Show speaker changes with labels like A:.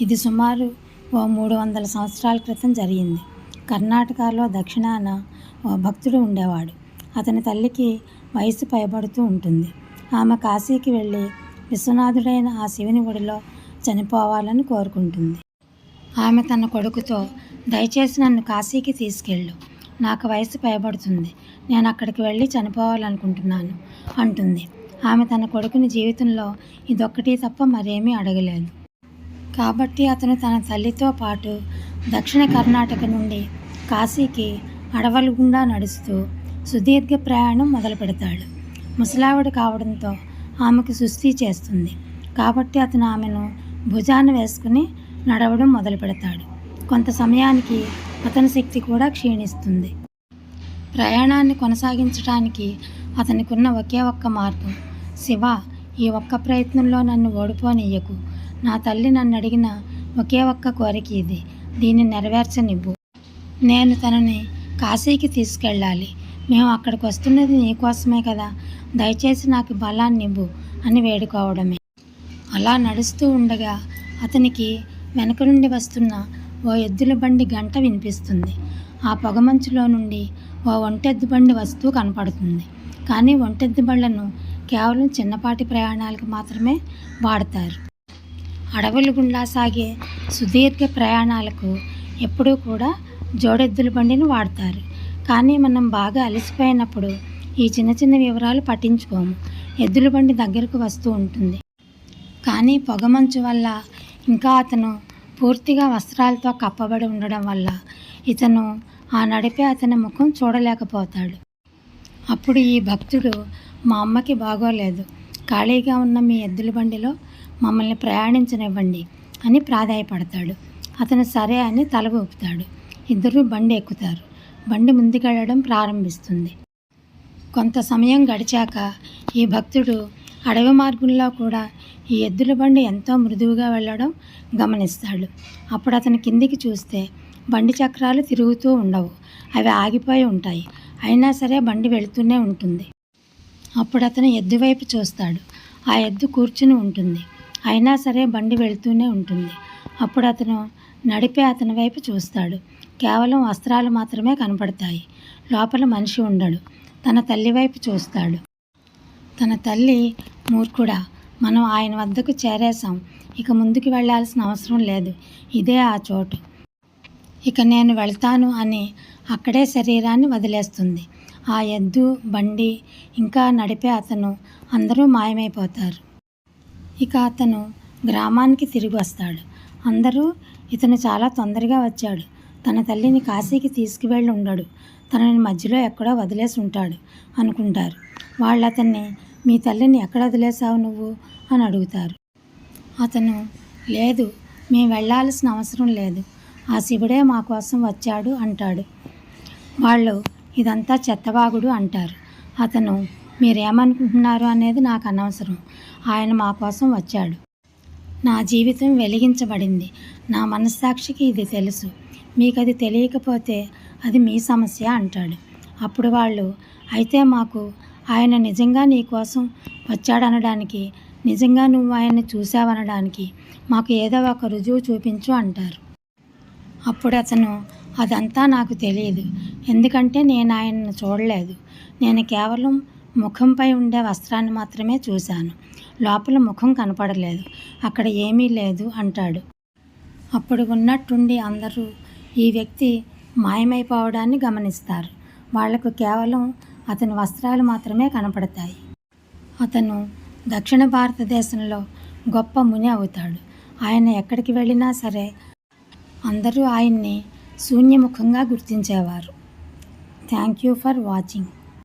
A: ఇది సుమారు ఓ మూడు వందల సంవత్సరాల క్రితం జరిగింది. కర్ణాటకలో దక్షిణాన ఓ భక్తుడు ఉండేవాడు. అతని తల్లికి వయసు పైబడుతూ ఉంటుంది. ఆమె కాశీకి వెళ్ళి విశ్వనాథుడైన ఆ శివుని ఒడిలో చనిపోవాలని కోరుకుంటుంది. ఆమె తన కొడుకుతో దయచేసి నన్ను కాశీకి తీసుకెళ్ళు. నాకు వయసు పైబడుతుంది. నేను అక్కడికి వెళ్ళి చనిపోవాలనుకుంటున్నాను అంటుంది. ఆమె తన కొడుకుని జీవితంలో ఇదొక్కటి తప్ప మరేమీ అడగలేదు. కాబట్టి అతను తన తల్లితో పాటు దక్షిణ కర్ణాటక నుండి కాశీకి అడవలు గుండా నడుస్తూ సుదీర్ఘ ప్రయాణం మొదలు పెడతాడు. ముసలావిడ కావడంతో ఆమెకు సుస్థి చేస్తుంది. కాబట్టి అతను ఆమెను భుజాన వేసుకుని నడవడం మొదలు పెడతాడు. కొంత సమయానికి అతని శక్తి కూడా క్షీణిస్తుంది. ప్రయాణాన్ని కొనసాగించడానికి అతనికున్న ఒకే ఒక్క మార్గం శివ ఈ ఒక్క ప్రయత్నంలో నన్ను ఓడిపోనియ్యకు. నా తల్లి నన్ను అడిగిన ఒకే ఒక్క కోరిక ఇది. దీన్ని నెరవేర్చనివ్వు. నేను తనని కాశీకి తీసుకెళ్ళాలి. మేము అక్కడికి వస్తున్నది నీకోసమే కదా. దయచేసి నాకు బలాన్ని ఇవ్వు అని వేడుకోవడమే. అలా నడుస్తూ ఉండగా అతనికి వెనక నుండి వస్తున్న ఓ ఎద్దుల బండి గంట వినిపిస్తుంది. ఆ పొగమంచులో నుండి ఓ ఒంటెద్దు బండి వస్తూ కనపడుతుంది. కానీ ఒంటెద్దు బళ్ళను కేవలం చిన్నపాటి ప్రయాణాలకు మాత్రమే వాడతారు. అడవుల గుండా సాగే సుదీర్ఘ ప్రయాణాలకు ఎప్పుడూ కూడా జోడెద్దుల బండిని వాడతారు. కానీ మనం బాగా అలసిపోయినప్పుడు ఈ చిన్న చిన్న వివరాలు పట్టించుకోము. ఎద్దుల బండి దగ్గరకు వస్తూ ఉంటుంది. కానీ పొగమంచు వల్ల ఇంకా అతను పూర్తిగా వస్త్రాలతో కప్పబడి ఉండడం వల్ల ఇతను ఆ నడిపే అతని ముఖం చూడలేకపోతాడు. అప్పుడు ఈ భక్తుడు మా అమ్మకి బాగోలేదు. ఖాళీగా ఉన్న మీ ఎద్దుల బండిలో మమ్మల్ని ప్రయాణించనివ్వండి అని ప్రాధాయపడతాడు. అతను సరే అని తల ఊపుతాడు. ఇద్దరు బండి ఎక్కుతారు. బండి ముందుకెళ్ళడం ప్రారంభిస్తుంది. కొంత సమయం గడిచాక ఈ భక్తుడు అడవి మార్గంలో కూడా ఈ ఎద్దుల బండి ఎంతో మృదువుగా వెళ్ళడం గమనిస్తాడు. అప్పుడు అతను కిందికి చూస్తే బండి చక్రాలు తిరుగుతూ ఉండవు. అవి ఆగిపోయి ఉంటాయి. అయినా సరే బండి వెళుతూనే ఉంటుంది. అప్పుడు అతను ఎద్దు వైపు చూస్తాడు. ఆ ఎద్దు కూర్చుని ఉంటుంది. అయినా సరే బండి వెళుతూనే ఉంటుంది. అప్పుడు అతను నడిపే అతని వైపు చూస్తాడు. కేవలం వస్త్రాలు మాత్రమే కనపడతాయి. లోపల మనిషి ఉండడు. తన తల్లి వైపు చూస్తాడు. తన తల్లి మూర్ఖుడా మనం ఆయన వద్దకు చేరేశాం. ఇక ముందుకు వెళ్ళాల్సిన అవసరం లేదు. ఇదే ఆ చోటు. ఇక నేను వెళ్తాను అని అక్కడే శరీరాన్ని వదిలేస్తుంది. ఆ ఎద్దు బండి ఇంకా నడిపే అతను అందరూ మాయమైపోతారు. ఇక అతను గ్రామానికి తిరిగి వస్తాడు. అందరూ ఇతను చాలా తొందరగా వచ్చాడు. తన తల్లిని కాశీకి తీసుకువెళ్ళి ఉండడు. తనని మధ్యలో ఎక్కడో వదిలేసి ఉంటాడు అనుకుంటారు. వాళ్ళు అతన్ని మీ తల్లిని ఎక్కడ వదిలేసావు నువ్వు? అని అడుగుతారు. అతను లేదు మేము వెళ్ళాల్సిన అవసరం లేదు. ఆ శివుడే మా కోసం వచ్చాడు అంటాడు. వాళ్ళు ఇదంతా చెత్తవాగుడు అంటారు. అతను మీరేమనుకుంటున్నారు అనేది నాకు అనవసరం. ఆయన మా కోసం వచ్చాడు. నా జీవితం వెలిగించబడింది. నా మనస్సాక్షికి ఇది తెలుసు. మీకు అది తెలియకపోతే అది మీ సమస్య అంటాడు. అప్పుడు వాళ్ళు అయితే మాకు ఆయన నిజంగా నీ కోసం వచ్చాడనడానికి నిజంగా నువ్వు ఆయన్ని చూసావనడానికి మాకు ఏదో ఒక రుజువు చూపించు అంటారు. అప్పుడు అతను అదంతా నాకు తెలియదు ఎందుకంటే నేను ఆయనను చూడలేదు. నేను కేవలం ముఖంపై ఉండే వస్త్రాన్ని మాత్రమే చూశాను. లోపల ముఖం కనపడలేదు. అక్కడ ఏమీ లేదు అంటాడు. అప్పుడు ఉన్నట్టుండి అందరూ ఈ వ్యక్తి మాయమైపోవడాన్ని గమనిస్తారు. వాళ్ళకు కేవలం అతని వస్త్రాలు మాత్రమే కనపడతాయి. అతను దక్షిణ భారతదేశంలో గొప్ప ముని అవుతాడు. ఆయన ఎక్కడికి వెళ్ళినా సరే అందరూ ఆయన్ని శూన్యముఖంగా గుర్తించేవారు. Thank you for watching